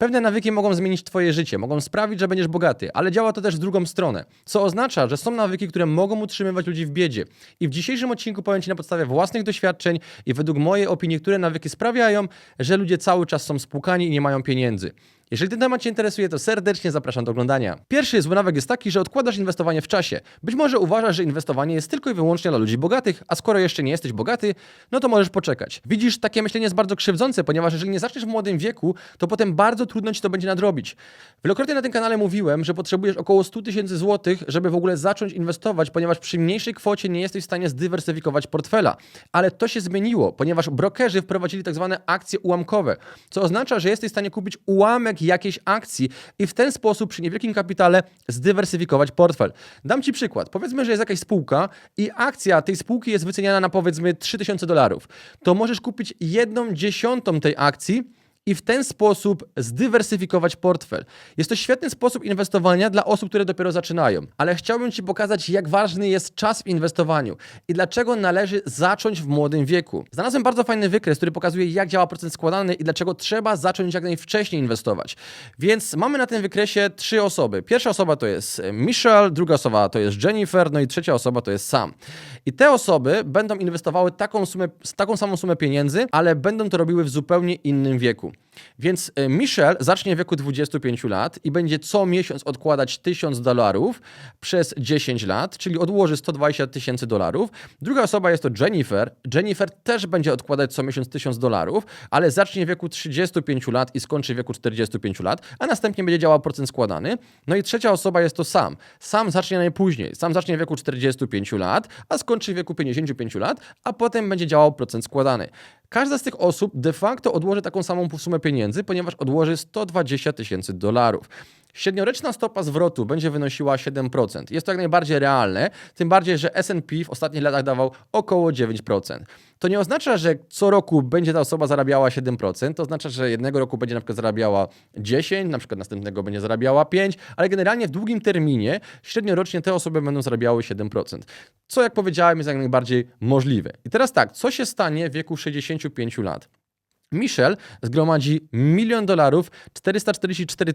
Pewne nawyki mogą zmienić Twoje życie, mogą sprawić, że będziesz bogaty, ale działa to też w drugą stronę. Co oznacza, że są nawyki, które mogą utrzymywać ludzi w biedzie. I w dzisiejszym odcinku powiem Ci na podstawie własnych doświadczeń i według mojej opinii, które nawyki sprawiają, że ludzie cały czas są spłukani i nie mają pieniędzy. Jeżeli ten temat Cię interesuje, to serdecznie zapraszam do oglądania. Pierwszy zły nawyk jest taki, że odkładasz inwestowanie w czasie. Być może uważasz, że inwestowanie jest tylko i wyłącznie dla ludzi bogatych, a skoro jeszcze nie jesteś bogaty, no to możesz poczekać. Widzisz, takie myślenie jest bardzo krzywdzące, ponieważ jeżeli nie zaczniesz w młodym wieku, to potem bardzo trudno Ci to będzie nadrobić. Wielokrotnie na tym kanale mówiłem, że potrzebujesz około 100 tysięcy złotych, żeby w ogóle zacząć inwestować, ponieważ przy mniejszej kwocie nie jesteś w stanie zdywersyfikować portfela. Ale to się zmieniło, ponieważ brokerzy wprowadzili tak zwane akcje ułamkowe, co oznacza, że jesteś w stanie kupić ułamek jakiejś akcji i w ten sposób przy niewielkim kapitale zdywersyfikować portfel. Dam Ci przykład. Powiedzmy, że jest jakaś spółka i akcja tej spółki jest wyceniana na powiedzmy 3000 dolarów. To możesz kupić jedną dziesiątą tej akcji i w ten sposób zdywersyfikować portfel. Jest to świetny sposób inwestowania dla osób, które dopiero zaczynają, ale chciałbym Ci pokazać, jak ważny jest czas w inwestowaniu i dlaczego należy zacząć w młodym wieku. Znalazłem bardzo fajny wykres, który pokazuje, jak działa procent składany i dlaczego trzeba zacząć jak najwcześniej inwestować. Więc mamy na tym wykresie trzy osoby. Pierwsza osoba to jest Michelle, druga osoba to jest Jennifer, no i trzecia osoba to jest Sam. I te osoby będą inwestowały taką, sumę, taką samą sumę pieniędzy, ale będą to robiły w zupełnie innym wieku. Więc e, Michelle zacznie w wieku 25 lat i będzie co miesiąc odkładać 1000 dolarów przez 10 lat, czyli odłoży 120 tysięcy dolarów. Druga osoba jest to Jennifer. Jennifer też będzie odkładać co miesiąc 1000 dolarów, ale zacznie w wieku 35 lat i skończy w wieku 45 lat, a następnie będzie działał procent składany. No i trzecia osoba jest to Sam. Sam zacznie najpóźniej. Sam zacznie w wieku 45 lat, a skończy w wieku 55 lat, a potem będzie działał procent składany. Każda z tych osób de facto odłoży taką samą sumę pieniędzy, ponieważ odłoży 120 tysięcy dolarów. Średnioroczna stopa zwrotu będzie wynosiła 7%. Jest to jak najbardziej realne, tym bardziej, że S&P w ostatnich latach dawał około 9%. To nie oznacza, że co roku będzie ta osoba zarabiała 7%, to oznacza, że jednego roku będzie na przykład zarabiała 10, na przykład następnego będzie zarabiała 5, ale generalnie w długim terminie średniorocznie te osoby będą zarabiały 7%. Co jak powiedziałem jest jak najbardziej możliwe. I teraz tak, co się stanie w wieku 65 lat? Michelle zgromadzi milion dolarów 444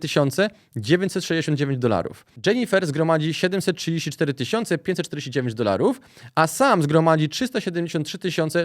969 dolarów. Jennifer zgromadzi 734 549 dolarów, a sam zgromadzi 373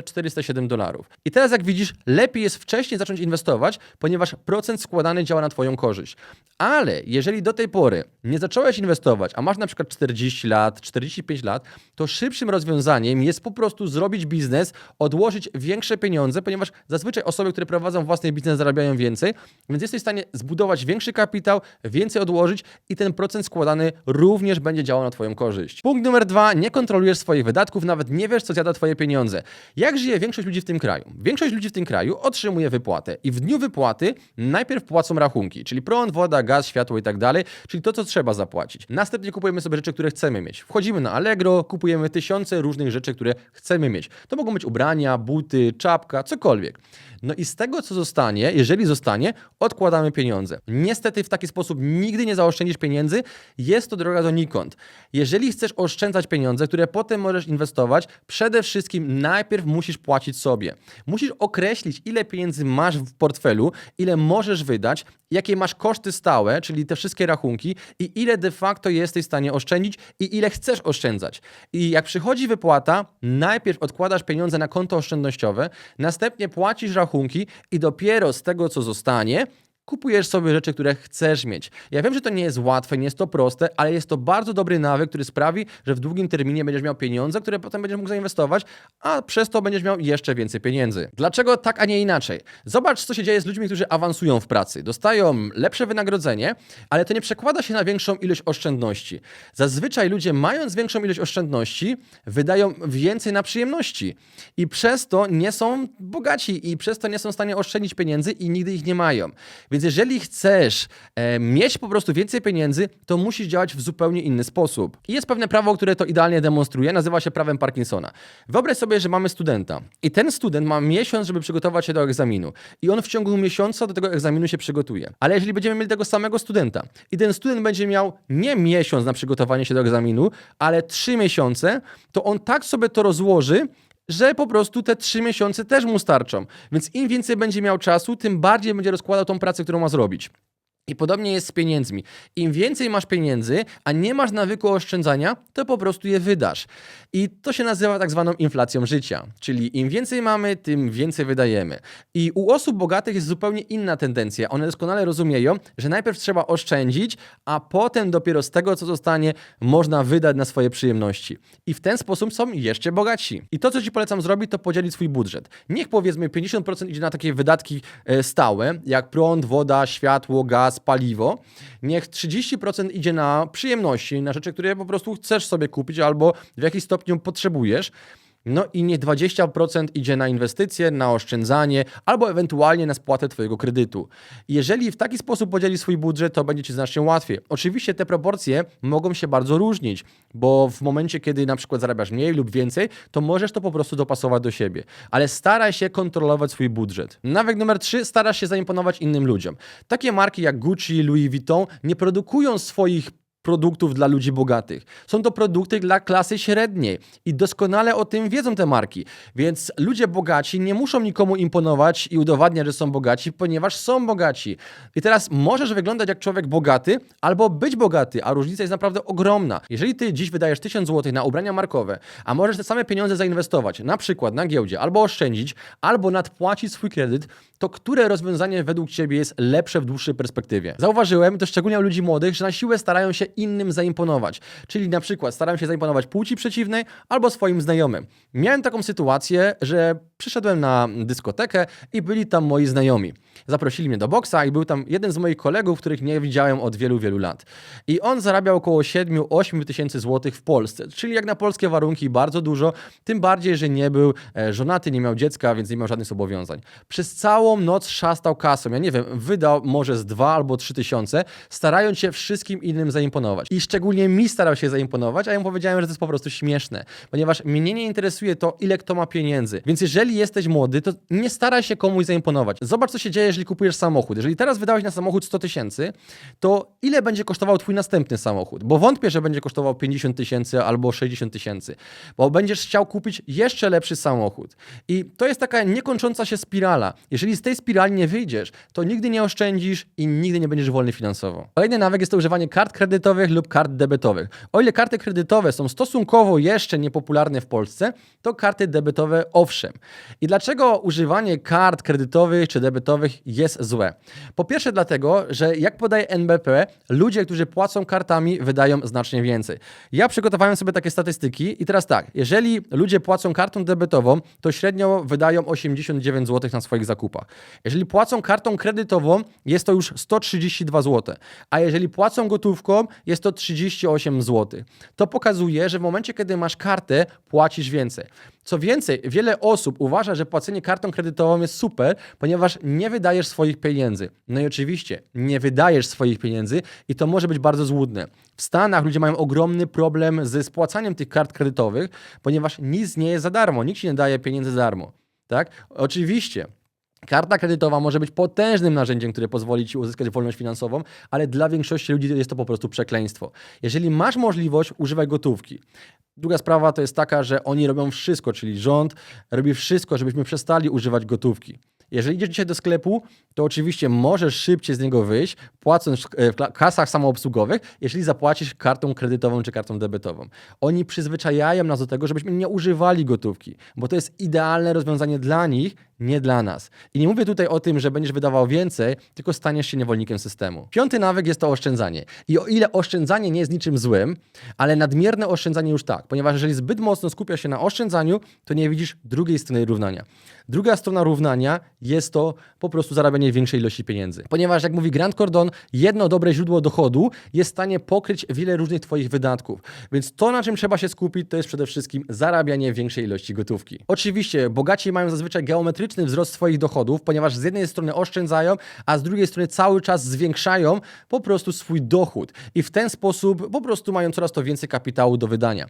407 dolarów. I teraz jak widzisz, lepiej jest wcześniej zacząć inwestować, ponieważ procent składany działa na Twoją korzyść. Ale jeżeli do tej pory nie zacząłeś inwestować, a masz na przykład 40 lat, 45 lat, to szybszym rozwiązaniem jest po prostu zrobić biznes, odłożyć większe pieniądze, ponieważ zazwyczaj osoby, które prowadzą własny biznes zarabiają więcej, więc jesteś w stanie zbudować większy kapitał, więcej odłożyć i ten procent składany również będzie działał na Twoją korzyść. Punkt numer dwa, nie kontrolujesz swoich wydatków, nawet nie wiesz, co zjada Twoje pieniądze. Jak żyje większość ludzi w tym kraju? Większość ludzi w tym kraju otrzymuje wypłatę i w dniu wypłaty najpierw płacą rachunki, czyli prąd, woda, gaz, światło i tak dalej, czyli to, co trzeba zapłacić. Następnie kupujemy sobie rzeczy, które chcemy mieć. Wchodzimy na Allegro, kupujemy tysiące różnych rzeczy, które chcemy mieć. To mogą być ubrania, buty, czapka, cokolwiek. No i z tego, co zostanie, jeżeli zostanie, odkładamy pieniądze. Niestety w taki sposób nigdy nie zaoszczędzisz pieniędzy, jest to droga donikąd. Jeżeli chcesz oszczędzać pieniądze, które potem możesz inwestować, przede wszystkim najpierw musisz płacić sobie. Musisz określić, ile pieniędzy masz w portfelu, ile możesz wydać, jakie masz koszty stałe, czyli te wszystkie rachunki i ile de facto jesteś w stanie oszczędzić i ile chcesz oszczędzać. I jak przychodzi wypłata, najpierw odkładasz pieniądze na konto oszczędnościowe, następnie płacisz rachunki i dopiero z tego, co zostanie, kupujesz sobie rzeczy, które chcesz mieć. Ja wiem, że to nie jest łatwe, nie jest to proste, ale jest to bardzo dobry nawyk, który sprawi, że w długim terminie będziesz miał pieniądze, które potem będziesz mógł zainwestować, a przez to będziesz miał jeszcze więcej pieniędzy. Dlaczego tak, a nie inaczej? Zobacz, co się dzieje z ludźmi, którzy awansują w pracy. Dostają lepsze wynagrodzenie, ale to nie przekłada się na większą ilość oszczędności. Zazwyczaj ludzie, mając większą ilość oszczędności, wydają więcej na przyjemności i przez to nie są bogaci i przez to nie są w stanie oszczędzić pieniędzy i nigdy ich nie mają. Więc jeżeli chcesz e, mieć po prostu więcej pieniędzy, to musisz działać w zupełnie inny sposób. I jest pewne prawo, które to idealnie demonstruje, nazywa się prawem Parkinsona. Wyobraź sobie, że mamy studenta i ten student ma miesiąc, żeby przygotować się do egzaminu i on w ciągu miesiąca do tego egzaminu się przygotuje. Ale jeżeli będziemy mieli tego samego studenta i ten student będzie miał nie miesiąc na przygotowanie się do egzaminu, ale trzy miesiące, to on tak sobie to rozłoży, że po prostu te trzy miesiące też mu starczą. Więc im więcej będzie miał czasu, tym bardziej będzie rozkładał tą pracę, którą ma zrobić. I podobnie jest z pieniędzmi. Im więcej masz pieniędzy, a nie masz nawyku oszczędzania, to po prostu je wydasz. I to się nazywa tak zwaną inflacją życia. Czyli im więcej mamy, tym więcej wydajemy. I u osób bogatych jest zupełnie inna tendencja. One doskonale rozumieją, że najpierw trzeba oszczędzić, a potem dopiero z tego, co zostanie, można wydać na swoje przyjemności. I w ten sposób są jeszcze bogatsi. I to, co Ci polecam zrobić, to podzielić swój budżet. Niech powiedzmy 50% idzie na takie wydatki e, stałe, jak prąd, woda, światło, gaz, paliwo. Niech 30% idzie na przyjemności, na rzeczy, które po prostu chcesz sobie kupić albo w jakiś stopniu potrzebujesz. No i niech 20% idzie na inwestycje, na oszczędzanie albo ewentualnie na spłatę Twojego kredytu. Jeżeli w taki sposób podzielisz swój budżet, to będzie Ci znacznie łatwiej. Oczywiście te proporcje mogą się bardzo różnić, bo w momencie, kiedy na przykład zarabiasz mniej lub więcej, to możesz to po prostu dopasować do siebie. Ale staraj się kontrolować swój budżet. Nawyk numer 3, starasz się zaimponować innym ludziom. Takie marki jak Gucci, Louis Vuitton nie produkują swoich produktów dla ludzi bogatych. Są to produkty dla klasy średniej i doskonale o tym wiedzą te marki. Więc ludzie bogaci nie muszą nikomu imponować i udowadniać, że są bogaci, ponieważ są bogaci. I teraz możesz wyglądać jak człowiek bogaty albo być bogaty, a różnica jest naprawdę ogromna. Jeżeli ty dziś wydajesz 1000 zł na ubrania markowe, a możesz te same pieniądze zainwestować, na przykład na giełdzie, albo oszczędzić, albo nadpłacić swój kredyt, to które rozwiązanie według ciebie jest lepsze w dłuższej perspektywie? Zauważyłem, to szczególnie u ludzi młodych, że na siłę starają się innym zaimponować. Czyli na przykład starają się zaimponować płci przeciwnej albo swoim znajomym. Miałem taką sytuację, że przyszedłem na dyskotekę i byli tam moi znajomi. Zaprosili mnie do boksa i był tam jeden z moich kolegów, których nie widziałem od wielu, wielu lat. I on zarabiał około 7-8 tysięcy złotych w Polsce, czyli jak na polskie warunki bardzo dużo, tym bardziej, że nie był e, żonaty, nie miał dziecka, więc nie miał żadnych zobowiązań. Przez całą noc szastał kasą, ja nie wiem, wydał może z 2 albo 3 tysiące, starając się wszystkim innym zaimponować. I szczególnie mi starał się zaimponować, a ja mu powiedziałem, że to jest po prostu śmieszne, ponieważ mnie nie interesuje to, ile kto ma pieniędzy. Więc jeżeli jesteś młody, to nie staraj się komuś zaimponować. Zobacz, co się dzieje, jeżeli kupujesz samochód. Jeżeli teraz wydałeś na samochód 100 tysięcy, to ile będzie kosztował twój następny samochód? Bo wątpię, że będzie kosztował 50 tysięcy albo 60 tysięcy, bo będziesz chciał kupić jeszcze lepszy samochód. I to jest taka niekończąca się spirala. Jeżeli z tej spirali nie wyjdziesz, to nigdy nie oszczędzisz i nigdy nie będziesz wolny finansowo. Kolejny nawyk jest to używanie kart kredytowych lub kart debetowych. O ile karty kredytowe są stosunkowo jeszcze niepopularne w Polsce, to karty debetowe owszem. I dlaczego używanie kart kredytowych czy debetowych jest złe? Po pierwsze dlatego, że jak podaje NBP, ludzie, którzy płacą kartami, wydają znacznie więcej. Ja przygotowałem sobie takie statystyki i teraz tak, jeżeli ludzie płacą kartą debetową, to średnio wydają 89 zł na swoich zakupach. Jeżeli płacą kartą kredytową, jest to już 132 zł, a jeżeli płacą gotówką, jest to 38 zł. To pokazuje, że w momencie, kiedy masz kartę, płacisz więcej. Co więcej, wiele osób uważa, że płacenie kartą kredytową jest super, ponieważ nie wydajesz swoich pieniędzy. No i oczywiście, nie wydajesz swoich pieniędzy i to może być bardzo złudne. W Stanach ludzie mają ogromny problem ze spłacaniem tych kart kredytowych, ponieważ nic nie jest za darmo, nikt ci nie daje pieniędzy za darmo. Tak? Oczywiście. Karta kredytowa może być potężnym narzędziem, które pozwoli ci uzyskać wolność finansową, ale dla większości ludzi jest to po prostu przekleństwo. Jeżeli masz możliwość, używaj gotówki. Druga sprawa to jest taka, że oni robią wszystko, czyli rząd robi wszystko, żebyśmy przestali używać gotówki. Jeżeli idziesz dzisiaj do sklepu, to oczywiście możesz szybciej z niego wyjść, płacąc e, w kasach samoobsługowych, jeżeli zapłacisz kartą kredytową czy kartą debetową. Oni przyzwyczajają nas do tego, żebyśmy nie używali gotówki, bo to jest idealne rozwiązanie dla nich, nie dla nas. I nie mówię tutaj o tym, że będziesz wydawał więcej, tylko staniesz się niewolnikiem systemu. Piąty nawyk jest to oszczędzanie. I o ile oszczędzanie nie jest niczym złym, ale nadmierne oszczędzanie już tak, ponieważ jeżeli zbyt mocno skupiasz się na oszczędzaniu, to nie widzisz drugiej strony równania. Druga strona równania jest to po prostu zarabianie większej ilości pieniędzy. Ponieważ, jak mówi Grant Cardone, jedno dobre źródło dochodu jest w stanie pokryć wiele różnych Twoich wydatków. Więc to, na czym trzeba się skupić, to jest przede wszystkim zarabianie większej ilości gotówki. Oczywiście, bogaci mają zazwyczaj geometryczny wzrost swoich dochodów, ponieważ z jednej strony oszczędzają, a z drugiej strony cały czas zwiększają po prostu swój dochód. I w ten sposób po prostu mają coraz to więcej kapitału do wydania.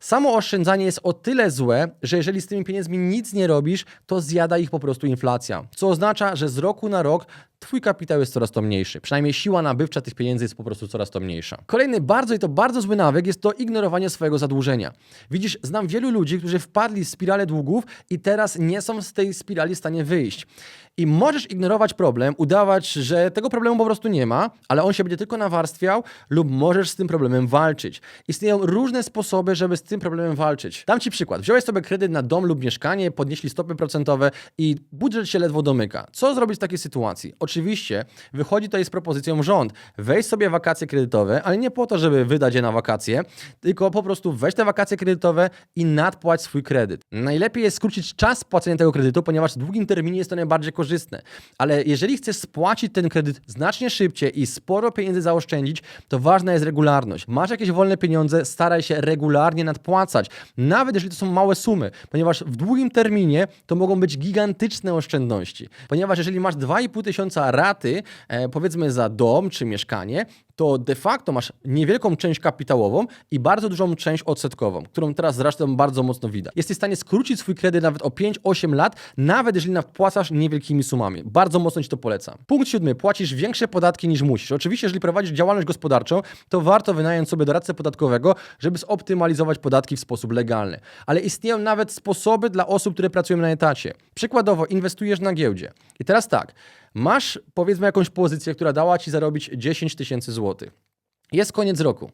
Samo oszczędzanie jest o tyle złe, że jeżeli z tymi pieniędzmi nic nie robisz, to zjada ich po prostu inflacja. Co oznacza, że z roku na rok twój kapitał jest coraz to mniejszy. Przynajmniej siła nabywcza tych pieniędzy jest po prostu coraz to mniejsza. Kolejny bardzo i to bardzo zły nawyk jest to ignorowanie swojego zadłużenia. Widzisz, znam wielu ludzi, którzy wpadli w spiralę długów i teraz nie są z tej spirali w stanie wyjść. I możesz ignorować problem, udawać, że tego problemu po prostu nie ma, ale on się będzie tylko nawarstwiał, lub możesz z tym problemem walczyć. Istnieją różne sposoby, żeby z tym problemem walczyć. Dam Ci przykład. Wziąłeś sobie kredyt na dom lub mieszkanie, podnieśli stopy procentowe i budżet się ledwo domyka. Co zrobić w takiej sytuacji? Oczywiście wychodzi tutaj z propozycją rząd. Weź sobie wakacje kredytowe, ale nie po to, żeby wydać je na wakacje, tylko po prostu weź te wakacje kredytowe i nadpłać swój kredyt. Najlepiej jest skrócić czas płacenia tego kredytu, ponieważ w długim terminie jest to najbardziej korzystne. Ale jeżeli chcesz spłacić ten kredyt znacznie szybciej i sporo pieniędzy zaoszczędzić, to ważna jest regularność. Masz jakieś wolne pieniądze, staraj się regularnie nadpłacać, nawet jeżeli to są małe sumy, ponieważ w długim terminie to mogą być gigantyczne oszczędności. Ponieważ jeżeli masz 2,5 tysiąca raty, e, powiedzmy za dom czy mieszkanie, to de facto masz niewielką część kapitałową i bardzo dużą część odsetkową, którą teraz zresztą bardzo mocno widać. Jesteś w stanie skrócić swój kredyt nawet o 5-8 lat, nawet jeżeli nadpłacasz niewielkimi sumami. Bardzo mocno Ci to polecam. Punkt siódmy. Płacisz większe podatki niż musisz. Oczywiście, jeżeli prowadzisz działalność gospodarczą, to warto wynająć sobie doradcę podatkowego, żeby zoptymalizować podatki w sposób legalny. Ale istnieją nawet sposoby dla osób, które pracują na etacie. Przykładowo, inwestujesz na giełdzie. I teraz tak, masz powiedzmy jakąś pozycję, która dała Ci zarobić 10 tysięcy złotych. Jest koniec roku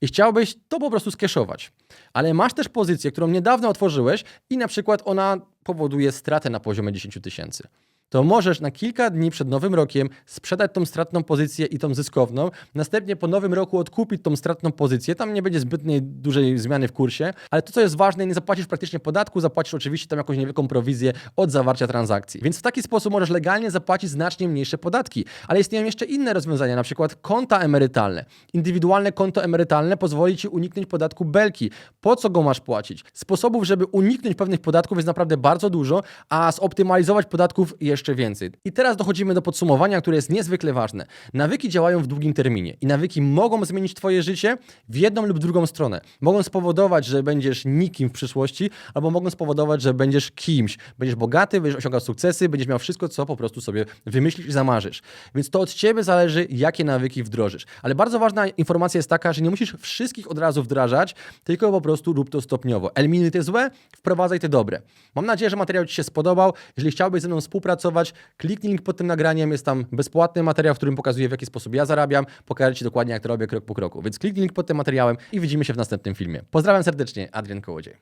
i chciałbyś to po prostu skieszować. Ale masz też pozycję, którą niedawno otworzyłeś i na przykład ona powoduje stratę na poziomie 10 tysięcy. To możesz na kilka dni przed nowym rokiem sprzedać tą stratną pozycję i tą zyskowną, następnie po nowym roku odkupić tą stratną pozycję. Tam nie będzie zbytniej dużej zmiany w kursie, ale to, co jest ważne, nie zapłacisz praktycznie podatku, zapłacisz oczywiście tam jakąś niewielką prowizję od zawarcia transakcji. Więc w taki sposób możesz legalnie zapłacić znacznie mniejsze podatki. Ale istnieją jeszcze inne rozwiązania, na przykład konta emerytalne. Indywidualne konto emerytalne pozwoli ci uniknąć podatku belki. Po co go masz płacić? Sposobów, żeby uniknąć pewnych podatków jest naprawdę bardzo dużo, a zoptymalizować podatków jeszcze więcej. I teraz dochodzimy do podsumowania, które jest niezwykle ważne. Nawyki działają w długim terminie i nawyki mogą zmienić twoje życie w jedną lub drugą stronę. Mogą spowodować, że będziesz nikim w przyszłości, albo mogą spowodować, że będziesz kimś. Będziesz bogaty, będziesz osiągał sukcesy, będziesz miał wszystko, co po prostu sobie wymyślisz i zamarzysz. Więc to od ciebie zależy, jakie nawyki wdrożysz. Ale bardzo ważna informacja jest taka, że nie musisz wszystkich od razu wdrażać, tylko po prostu rób to stopniowo. Eliminuj te złe, wprowadzaj te dobre. Mam nadzieję, że materiał Ci się spodobał. Jeżeli chciałbyś ze mną współpracować, kliknij link pod tym nagraniem. Jest tam bezpłatny materiał, w którym pokazuję, w jaki sposób ja zarabiam. Pokażę Ci dokładnie, jak to robię krok po kroku. Więc kliknij link pod tym materiałem i widzimy się w następnym filmie. Pozdrawiam serdecznie, Adrian Kołodziej.